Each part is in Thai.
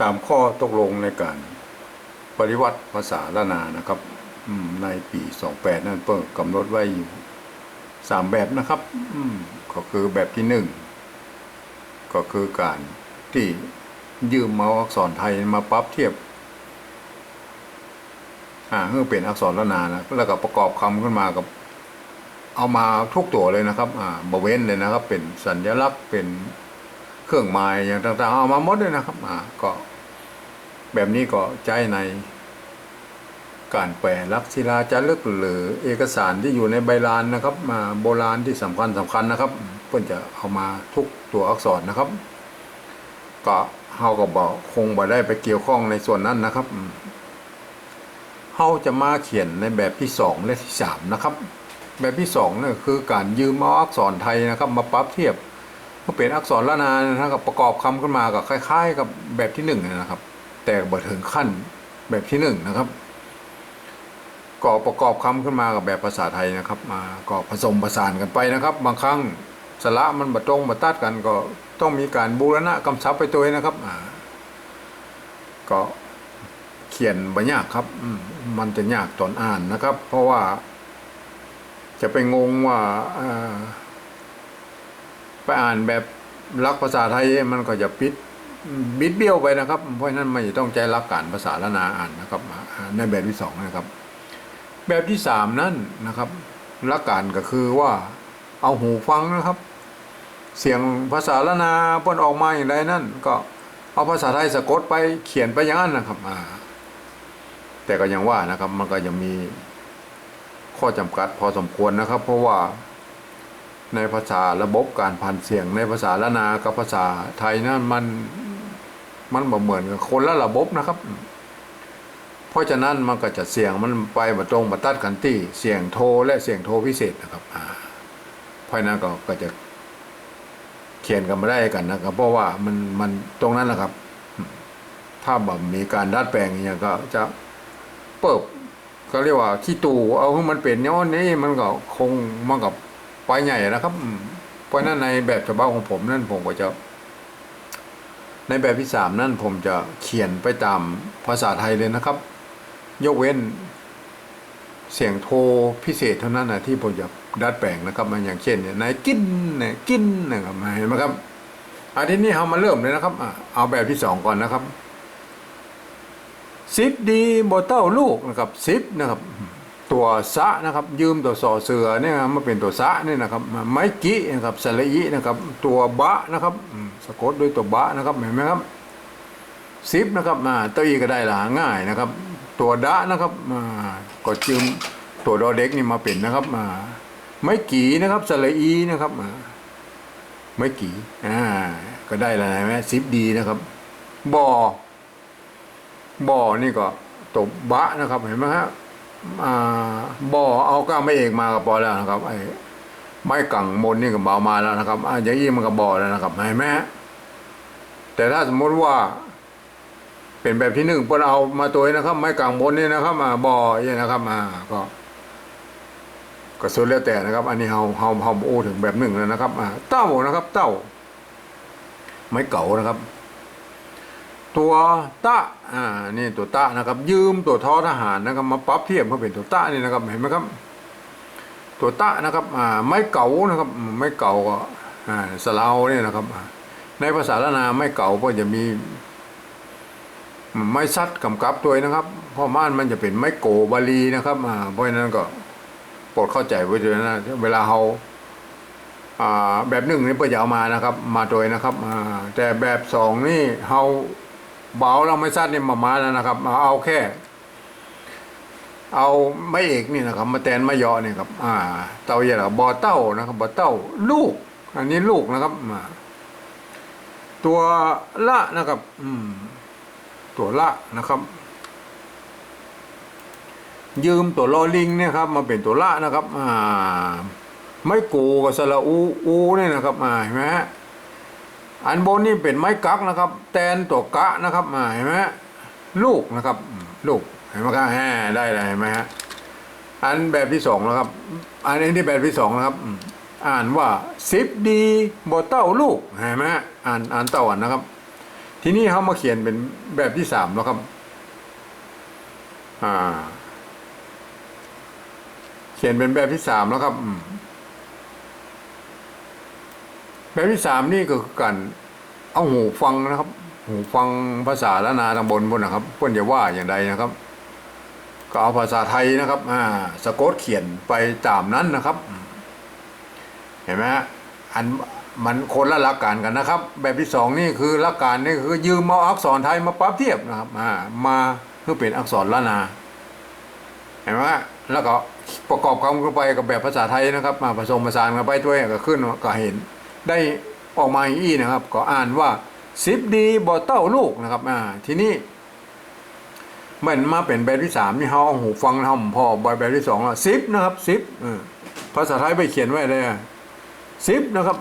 ตามข้อตกลงในการปฏิวัติภาษาละนานะครับในปี 28 นั้นเปิดกำหนดไว้อยู่สามแบบนะครับก็คือแบบที่หนึ่งก็คือการที่ยืมเอาอักษรไทยมาปรับเทียบอ่าเพื่อเปลี่ยนอักษรละนานะแล้วก็ประกอบคำขึ้นมากับ เอามาทุกตัวเลยนะครับ อ่าบเว้นเลยนะครับ เป็นสัญลักษณ์เป็น เครื่องหมายอย่างต่างๆ เอามาหมดเลยนะครับอ่าก็แบบนี้ก็ใจในการแปลลักศิลาจารึกหรือเอกสารที่อยู่ในใบลานนะครับ มาโบราณที่สำคัญสำคัญนะครับ เพื่อจะเอามาทุกตัวอักษรนะครับ ก็เฮาก็บอกคงบ่ได้ไปเกี่ยวข้องในส่วนนั้นนะครับเขาจะมาเขียนในแบบที่สองและที่สามนะครับ แบบที่สองเนี่ยคือการยืมเอาอักษรไทยนะครับ มาปรับเทียบ ก็เป็นอักษรละนานะครับ ประกอบคำขึ้นมากับคล้าย ๆ กับแบบที่หนึ่งนะครับ แต่บ่ถึงขั้นแบบที่หนึ่งนะครับก็ประกอบคำขึ้นมากับแบบภาษาไทยนะครับมาก็ผสมผสานกันไปนะครับ บางครั้งสระมันบะตรงบะตัดกันก็ต้องมีการบูรณะกำชับไปตัวเองนะครับก็เขียนบ่ยากครับมันจะยากตอนอ่านนะครับ เพราะว่าจะไปงงว่าอ ไปอ่านแบบลักภาษาไทยมันก็จะปิดบิดเบี้ยวไปนะครับ เพราะฉะนั้นไม่ต้องใจรักการภาษาละนาอ่านนะครับในแบบที่สองนะครับ แบบที่สามนั่นนะครับลักการก็คือว่าเอาหูฟังนะครับ เสียงภาษาละนาพิ่นออกมาอย่างไรนั่น ก็เอาภาษาไทยสะกดไปเขียนไปอย่างนั้นนะครับแต่ก็ยังว่านะครับ มันก็ยังมีข้อจำกัดพอสมควรนะครับ เพราะว่า ในภาษาระบบการพันเสียง ในภาษาละนากับภาษาไทยนั้นมันมันบ่เหมือนกันคนละระบบนะครับ เพราะฉะนั้นมันก็จะเสียงมันไปมาตรงมาตัดกันที่เสียงโทและเสียงโทพิเศษนะครับอ่าเพราะนั้นก็ก็จะเขียนกันไม่ได้กันนะครับ เพราะว่ามันมันตรงนั้นแหละครับ ถ้าแบบมีการดัดแปลงอย่างเงี้ยก็จะเปิบก็เรียกว่าขี้ตูเอาให้มันเป็นย้อนนี้มันก็คงมันกับ ไปใหญ่นะครับเพราะนั้นในแบบฉบับของผมนั่นผมก็จะ ในแบบที่สามนั่นผมจะเขียนไปตามภาษาไทยเลยนะครับ ยกเว้น เสียงโทรพิเศษเท่านั้นนะที่ผมจะดัดแปลงนะครับ มันอย่างเช่นเนี่ยนายกินเนี่ยกินนะครับเห็นไหมครับอันที่นี้เรามาเริ่มเลยนะครับเอาแบบที่สองก่อนนะครับสิบดีบเต้าลูกนะครับสิบนะครับ ตัวสะนะครับยืมตัวสอเสือเนี่ยมาเป็นตัวสะเนี่ยนะครับไม้กินะครับสระอีนะครับตัวบะนะครับสะกดด้วยตัวบะนะครับเห็นไหมครับสิบนะครับมาตัวอีก็ได้ละง่ายนะครับ ตัวดะนะครับมาก็ยืมตัวดอเด็กนี่มาเป็นนะครับมาไม้กีนะครับสระอีนะครับไม้กีอ่าก็ได้แล้วนะไหมสิบดีนะครับบ่อบ่อนี่ก็ตบบะนะครับเห็นไหมฮะอ่า บ่อเอาก้าไม่เอกมากับพอแล้วนะครับ ไอ้ไม้กังมนนี่ก็เบามาแล้วนะครับอ่าอย่างนี้มันก็บ่อแล้วนะครับเห็นไหมฮะแต่ถ้าสมมติว่า เป็นแบบที่หนึ่งเพื่อเอามาตัวนะครับ ไม้กังมนนี่นะครับมาบ่ออย่างนี้นะครับอ่าก็ก็สุดแล้วแต่นะครับ อันนี้เฮาเฮาเฮาโอถึงแบบหนึ่งแล้วนะครับอ่าเต้านะครับ เต้า ไม้เก่านะครับ ตัวตะอ่านี่ตัวตะนะครับ ยืมตัวท้อทหารนะครับมาปรับเทียบเพื่อเป็นตัวตะนี่นะครับเห็นไหมครับ ตัวตะนะครับอ่าไม่เก่านะครับไม่เก่าก็อ่าสลาวเนี่ยนะครับ ในภาษาละนาไม่เก่าก็จะมี ไม้ซัดกำกับตัวนะครับพราะม่านมันจะเป็นไม้โกบาลีนะครับอ่าเพราะฉะนั้นก็โปรดเข้าใจไว้ด้วยนะเวลาเราอ่าแบบหนึ่งนี่เพื่อจะเอามานะครับ มาโดยนะครับอ่าแต่แบบสองนี่เรา เบาเราไม่ซัดนี่มามาแล้วนะครับ เอาแค่ เอาไม่เอกนี่นะครับ มาแตนมายอเนี่ยครับ อ่า เต้าใหญ่ละบอเต้านะครับบอเต้า ลูก อันนี้ลูกนะครับอ่าตัวละนะครับ อืม ตัวละนะครับ ยืมตัวลอลิงเนี่ยครับ มาเป็นตัวละนะครับ อ่า ไม่กูกับสระอูอูเนี่ยนะครับ อ่าเห็นไหมฮะ อันบนนี่เป็นไม้กักนะครับ แตนตัวกะนะครับอ่าเห็นไหมลูกนะครับ ลูกเห็นไหมครับแฮ่ได้เลยเห็นไหมฮะอันแบบที่สองนะครับ อันนี้ที่แบบที่สองนะครับ อ่านว่าสิบดีบเต้าลูกเห็นไหมฮะอ่านอ่านเต้าอ่านนะครับ ทีนี้เขามาเขียนเป็นแบบที่สามแล้วครับอ่า เขียนเป็นแบบที่สามแล้วครับ แบบที่สามนี่ก็คือการเอาหูฟังนะครับ หูฟังภาษาละนาทางบนบนนะครับเพื่อนจะว่าอย่างใดนะครับ ก็เอาภาษาไทยนะครับอ่าสะกดเขียนไปตามนั้นนะครับ เห็นไหมฮะอันมันคนละหลักการกันนะครับ แบบที่สองนี่คือหลักการนี่คือยืมเอาอักษรไทยมาปรับเทียบนะครับอ่ามาเพื่อเป็นอักษรละนา เห็นไหมแล้วก็ประกอบคำเข้าไปกับแบบภาษาไทยนะครับ มาผสมผสานกันไปด้วยก็ขึ้นก็เห็น ได้ออกมาอีนะครับ ก็อ่านว่าสิบดีบ่เต้าลูกนะครับอ่าทีนี้มันมาเป็นแบบที่สามนี่เขาเอาหูฟังทำพอแบบที่สองแล้วสิบนะครับสิบภาษาไทยไปเขียนไว้เลยอะสิบนะครับ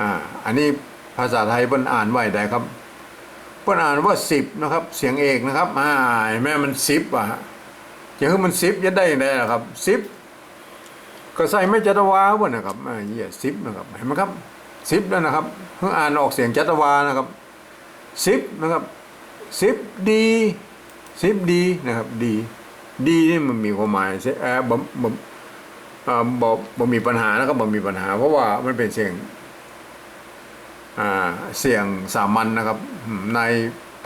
อ่าอันนี้ภาษาไทยเปิ้นอ่านไว้ได้ครับเปิ้นอ่านว่าสิบนะครับ เสียงเอกนะครับอ่าเห็นไหมมันสิบอะจะให้มันซิปจะได้ยังไงล่ะครับซิป ก็ใส่ไม่จัตวาเว้ยนะครับอ่าเหี้ยซิปนะครับเห็นไหมครับซิปแล้วนะครับเพิ่งอ่านออกเสียงจัตวานะครับซิปนะครับซิปดีซิปดีนะครับดีดีนี่มันมีความหมายเออบ่บ่อ่าบ่บ่มีปัญหานะครับบ่มีปัญหา เพราะว่ามันเป็นเสียงอ่าเสียงสามัญนะครับ ใน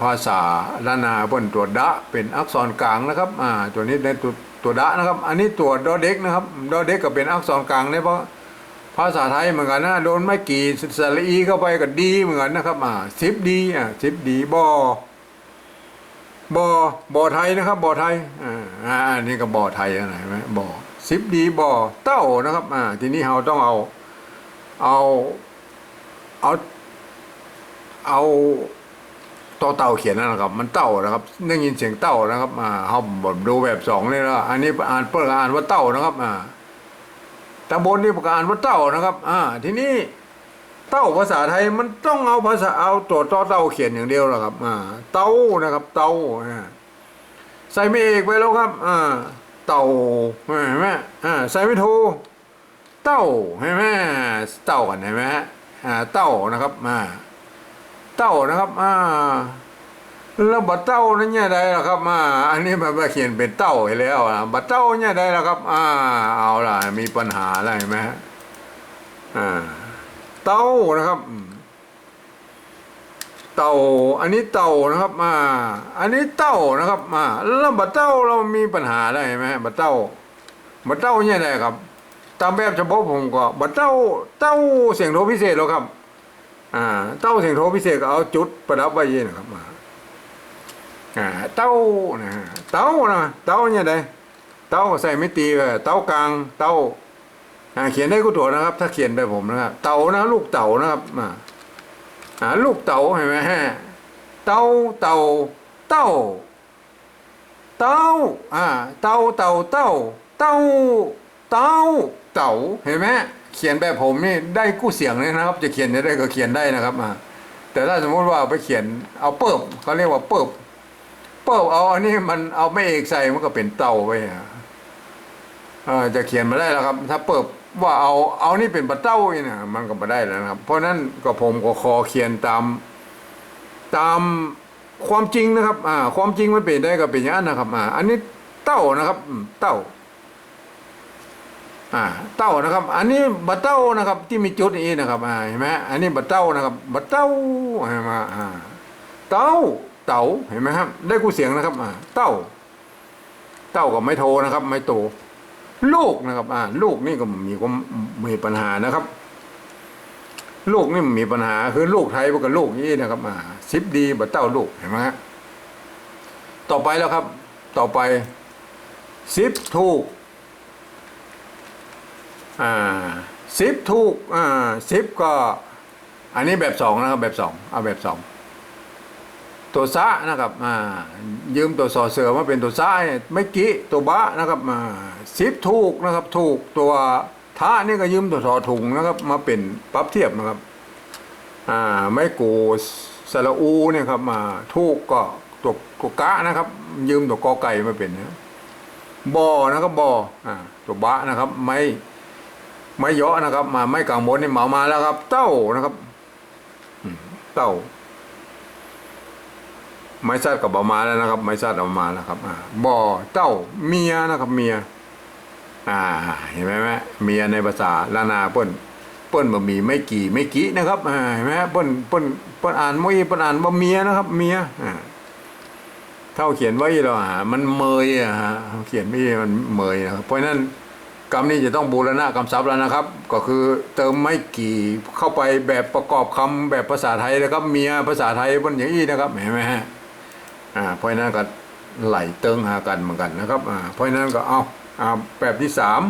ภาษาละนาเปิ้นตัวดะเป็นอักษรกลางนะครับอ่าตัวนี้ในตัว ตัวดะนะครับ อันนี้ตัวดอเด็กนะครับดอเด็กก็เป็นอักษรกลางเนี่ยเพราะภาษาไทยเหมือนกันนะโดนไม่กี่สระอีเข้าไปก็ดีเหมือนกันนะครับอ่าสิบดีอ่าสิบดีบอบอบอไทยนะครับบอไทยอ่าอ่าอันนี้ก็บอไทยนะเห็นไหมบอสิบดีบอเต้านะครับอ่าทีนี้เราต้องเอาเอาเอาเอา ต่อเต่าเขียนนะครับ มันเต่านะครับได้ยินเสียงเต่านะครับอ่าเขาผมดูแบบสองเลยแล้วอันนี้อ่านเปิดอ่านว่าเต่านะครับอ่าตำบลนี่ประกาศว่าเต่านะครับ อ่า ทีนี้เต่าภาษาไทยมันต้องเอาภาษาเอาตัวต่อเต่าเขียนอย่างเดียวแหละครับ อ่า เต่านะครับ เต่าใส่ไม่เอกไปแล้วครับ อ่า เต่าเห็นไหมอ่าใส่ไม่โทเต่าเห็นไหมเต่ากันเห็นไหมฮะอ่า เต่านะครับ อ่า เต้านะครับอ่าแล้วบัดเต้านั่นเนี่ยได้ล่ะครับอ่าอันนี้มันมาเขียนเป็นเต้าไปแล้วอะบัดเต้าเนี่ยได้ล่ะครับอ่าเอาล่ะ มีปัญหาอะไรไหมฮะอ่าเต้านะครับเต่าอันนี้เต่านะครับอ่าอันนี้เต้านะครับอ่าแล้วบัดเต้าเรามีปัญหาอะไรไหมบัดเต้าบัดเต้าเนี่ยได้ครับ ตามแบบเฉพาะผมก็บัดเต้าเต้าเสียงโทพิเศษแล้วครับ อ่า เต้าเสียงโทพิเศษก็เอาจุดประดับไว้เย็นนะครับมาอ่าเต้านะเต้านะเต้าเนี่ยไดเต้าใส่ไม่ตีเลยเต้ากลางเต้าอ่าเขียนได้กูตัวนะครับ ถ้าเขียนไปผมนะครับเต่านะลูกเต่านะครับมาอ่าลูกเต่าเห็นไหมฮะเต้าเต่าเต้าเต้าอ่าเต้าเต่าเต้าเต้าเต้าเต่าเห็นไหม เขียนแบบผมนี่ได้กู้เสียงเลยนะครับ จะเขียนได้ก็เขียนได้นะครับอ่าแต่ถ้าสมมติว่าไปเขียนเอาเปิบเขาเรียกว่าเปิบเปิบเอาอันนี้มันเอาไม่เอกใส่มันก็เป็นเตาไปอะจะเขียนมาได้แล้วครับ ถ้าเปิบว่าเอาเอานี่เป็นปลาเต้านี่นะมันก็มาได้แล้วนะครับ เพราะนั้นก็ผมก็ขอเขียนตาม ตามความจริงนะครับ อ่า ความจริงมันเป็นได้ก็เป็นอย่างนั้นนะครับ อ่า อันนี้เต้านะครับเต้า อ่าเต้านะครับ อันนี้บัตเต้านะครับ ที่มีจุดนี้นะครับอ่าเห็นไหมอันนี้บัตเต้านะครับบัตเต้าเห็นไหมอ่าเต้าเต่าเห็นไหมครับ ได้กูเสียงนะครับอ่าเต้า เต้ากับไม่โทนะครับ ไม่โต ลูกนะครับ อ่า ลูกนี่ก็มีความมีปัญหานะครับ ลูกนี่มีปัญหาคือลูกไทยกับลูกนี่นะครับอ่าซิปดีบัตเต้าลูกเห็นไหมฮะต่อไปแล้วครับ ต่อไปซิปถูก อ่าซิปถูกอ่าซิปก็ อันนี้แบบสองนะครับแบบสองเอาแบบสองตัวซะนะครับอ่ายืมตัวสอเสือมาเป็นตัวซะเนี่ยไม่กี้ตัวบะนะครับอ่าซิปถูกนะครับ ถูกตัวท้านี่ก็ยืมตัวสอถุงนะครับ มาเป็นปรับเทียบนะครับอ่าไม่กูสระอูเนี่ยครับมาถูกก็ตัวตัวกะนะครับ ยืมตัวกอไก่มาเป็นนะบอนะครับบออ่าตัวบะนะครับ ไม่ ไม่เยอะนะครับ มาไม่กลางบนนี่เหมามาแล้วครับ เต้านะครับเต้า ไม้ซัดกับเบามาแล้วนะครับ ไม้ซัดเอามาแล้วครับบ่อเต้าเมียนะครับเมีย อ่า เห็นไหมแม่เมียในภาษาลานาเปิ้นเปิ้นบ่มีไม่กี่ไม่กี่นะครับเห็นไหมเปิ้นเปิ้นเปิ้นอ่านบ่อีเปิ้นอ่านบ่เมียนะครับ เมียอ่าเท่าเขียนไว้เราหามันเมยอะฮะเขียนไม่มันเมยนะครับเพราะนั้น กรรมนี้จะต้องบูรณะกรรมทรัพย์แล้วนะครับ ก็คือเติมไม่กี่เข้าไปแบบประกอบคำแบบภาษาไทยนะครับ เมียภาษาไทยบนอย่างนี้นะครับเห็นไหมฮะอ่าเพราะนั้นก็ไหลเติงหากันเหมือนกันนะครับอ่าเพราะนั้นก็เอาอ่าแบบที่สาม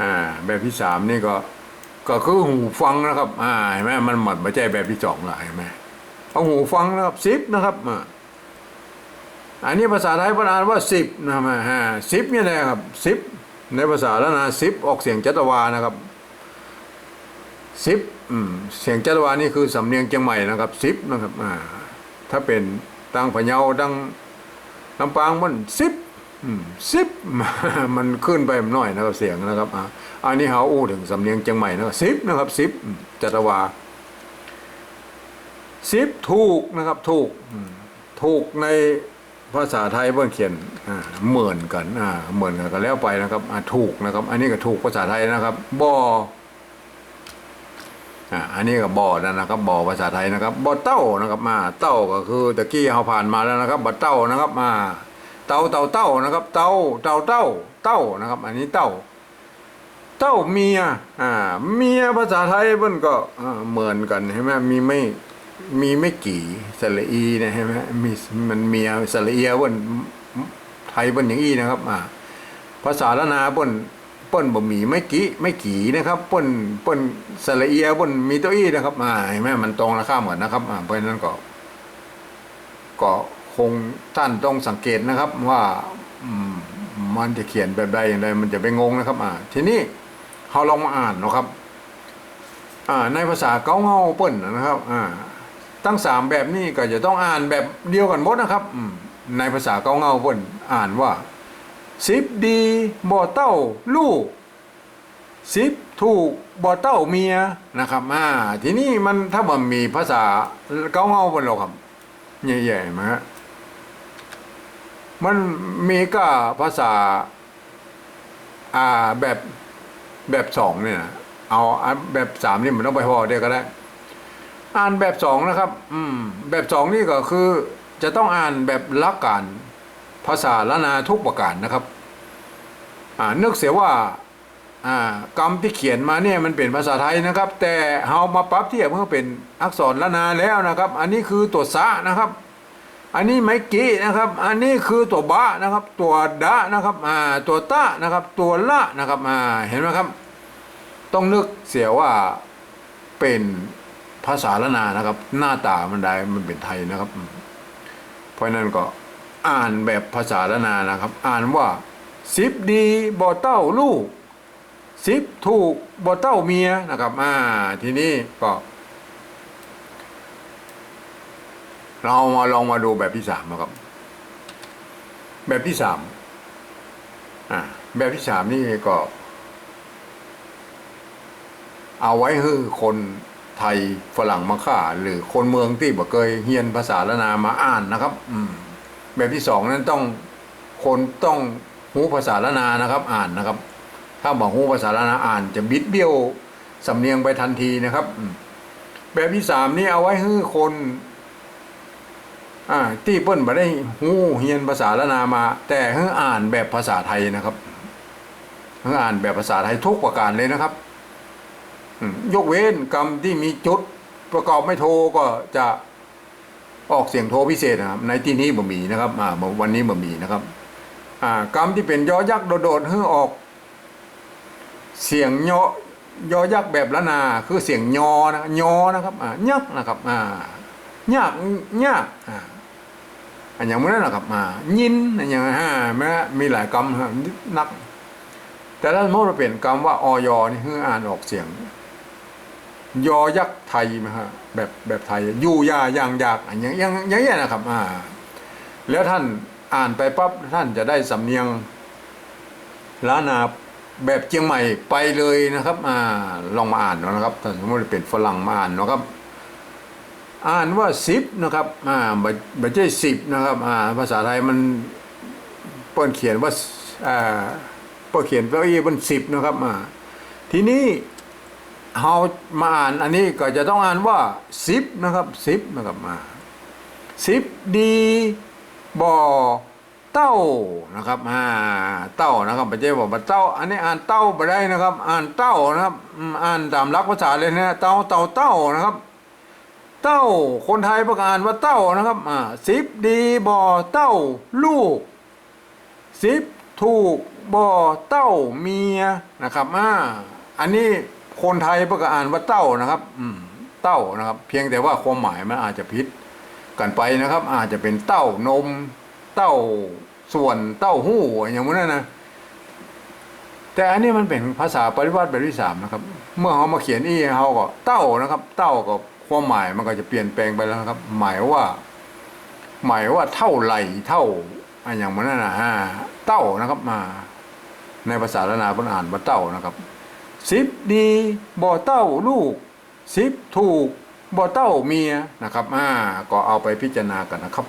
อ่าแบบที่สามนี่ก็ก็คือหูฟังนะครับอ่าเห็นไหมมันหมดไม่ใช่แบบที่สองละเห็นไหมเอาหูฟังนะครับสิบนะครับอ่า อันนี้ภาษาไทยพอ่านว่าสิบนะครับฮะสิบเนี่แหละครับสิบในภาษาละนาสิบออกเสียงจัตวานะครับสิบเสียงจัตวานี่คือสำเนียงเชียงใหม่นะครับสิบนะครับอ่าถ้าเป็นตังพะเยาตังลำปางมันสิบสิบมันขึ้นไปหน่อยนะครับเสียงนะครับอ่าอันนี้เขาอู้ถึงสำเนียงเชียงใหม่นะครับสิบนะครับสิบจัตวาสิบถูกนะครับถูกถูกใน ภาษาไทยเพื่อนเขียนเหมือนกันเหมือนกันก็แล้วไปนะครับถูกนะครับ อันนี้ก็ถูกภาษาไทยนะครับบออ่าอันนี้ก็บอนะนะครับบอภาษาไทยนะครับบอเต้านะครับมาเต้าก็คือตะกี้เราผ่านมาแล้วนะครับบอเต้านะครับมาเต้าเต้าเต้านะครับ เต้าเต้าเต้าเต้านะครับ อันนี้เต้าเต้าเมียอ่าเมียภาษาไทยเพิ่นก็เหมือนกันใช่ไหมมีไม่ มีไม่กี่สระอีนะใช่ไหมมีมันเมียสระเอียเพิ่นไทยเพิ่นอย่างอี้นะครับอ่าภาษาละนาเพิ่นป้นบ่มีไม่กี่ไม่กี่นะครับป้นป้นสระเอียเปิ้นมีตัวอี้นะครับอ่าเห็นไหมมันตรงละข้ามกันนะครับอ่าเพราะฉะนั้นก็ ก็คงท่านต้องสังเกตนะครับ ว่าอืมมันจะเขียนแบบใดอย่างไรมันจะไปงงนะครับ อ่า ทีนี้เราลองมาอ่านนะครับ อ่า ในภาษาเก้าเงาป้นนะครับ อ่า ตั้งสามแบบนี้ก็จะต้องอ่านแบบเดียวกันหมดนะครับในภาษาเกาเงาเปิ้นอ่านว่าสิบดีบ่เต้าลูกสิบถูกบ่เต้าเมียนะครับอ่าทีนี้มันถ้ามันมีภาษาเกาเงาเปิ้นหรอกครับใหญ่ๆมาฮะมันมีก็ภาษาอ่าแบบแบบสองเนี่ยนะเอาแบบสามนี่มันต้องไปพอเดียวก็ได้ อ่านแบบสองนะครับ อืม แบบสองนี่ก็คือ จะต้องอ่านแบบลักการภาษาละนาทุกประการนะครับ อ่านึกเสียว่า อ่ากรรมที่เขียนมาเนี่ยมันเป็นภาษาไทยนะครับ แต่เฮามาปรับเทียบเมื่อเป็นอักษรละนาแล้วนะครับ อันนี้คือตัวสะนะครับ อันนี้ไมกี้นะครับ อันนี้คือตัวบะนะครับ ตัวดะนะครับ อ่า ตัวตะนะครับ ตัวละนะครับ อ่า เห็นไหมครับ ต้องนึกเสียว่าเป็น ภาษาละนานะครับ หน้าตามันได้มันเป็นไทยนะครับ เพราะฉะนั้นก็อ่านแบบภาษาละนานะครับ อ่านว่าสิบดีบ่เต้าลูกสิบถูกบ่เต้าเมียนะครับอ่าทีนี้ก็ เรามาลองมาดูแบบที่สามนะครับ แบบที่สามอ่าแบบที่สามนี่ก็ เอาไว้ให้คน ไทยฝรั่งมาค่า หรือคนเมืองที่บ่เคยเฮียนภาษาละนามาอ่านนะครับ อืมแบบที่สองนั้นต้องคนต้องหูภาษาละนานะครับ อ่านนะครับ ถ้าบอกหูภาษาละนาอ่าน จะบิดเบี้ยวสำเนียงไปทันทีนะครับอืมแบบที่สามนี่เอาไว้ให้คนอ่าที่เปิ้นบ่ได้หูเฮียนภาษาละนามา แต่ให้อ่านแบบภาษาไทยนะครับให้อ่านแบบภาษาไทยทุกประการเลยนะครับ ยกเว้นกรรมที่มีจุดประกอบไม่โทก็จะออกเสียงโทพิเศษนะครับ ในที่นี้บ่มีนะครับอ่าวันนี้บ่มีนะครับอ่ากรรมที่เป็นยอยักษ์โดดๆให้ออก เสียงยอยอยักษ์แบบละนา คือเสียงยอนะยอนะครับอ่ายักนะครับอ่ายากยากอ่าอันอย่างนั้นนะครับอ่ายินอันอย่างฮะแม้มีหลายกรรมนัก แต่ถ้าสมมติเราเปลี่ยนคำว่าออยนี่คืออ่านออกเสียง ยอยักษ์ไทยนะฮะแบบแบบไทยอยู่ยาอย่างยากอย่างอย่างอย่างอย่างเงี้ยนะครับอ่าแล้วท่านอ่านไปปั๊บท่านจะได้สำเนียงล้านาแบบเชียงใหม่ไปเลยนะครับอ่าลองมาอ่านนะครับถ้าสมมติเป็นฝรั่งมาอ่านนะครับ อ่านว่าสิบนะครับอ่าไม่ใช่สิบนะครับอ่าภาษาไทยมันเปิ้นเขียนว่าอ่าเปิ้นเขียนว่าอีบนสิบนะครับอ่าทีนี้ เรามาอ่านอันนี้ก็จะต้องอ่านว่าสิบนะครับสิบนะครับมาสิบดีบ่อเต้านะครับอ่าเต้านะครับไม่ใช่บอกว่าเต้า อันนี้อ่านเต้าไปได้นะครับ อ่านเต้านะครับอ่านตามลักภาษาเลยนะเต้าเต้าเต้านะครับ เต้าคนไทยประกาศว่าเต้านะครับอ่าสิบดีบ่อเต้าลูกสิบถูกบ่อเต้าเมียนะครับอ่าอันนี้ คนไทยประกาศว่าเต้านะครับ อืมเต้านะครับ เพียงแต่ว่าความหมายมันอาจจะผิดกันไปนะครับ อาจจะเป็นเต้านม เต้าส่วนเต้าหู้อย่างนั้นนะแต่อันนี้มันเป็นภาษาปริวัติแบบที่สามนะครับ เมื่อเขามาเขียนอีเขาก็เต้านะครับ เต้ากับความหมายมันก็จะเปลี่ยนแปลงไปแล้วครับ หมายว่า หมายว่าเท่าไหร่เท่าอันอย่างมันนั่นนะฮะเต้านะครับมา ในภาษาละนาพนอ่านว่าเต้านะครับ สิบดีบ่อเต้าลูกสิบถูกบ่อเต้าเมียนะครับอ่าก็เอาไปพิจารณากันนะครับ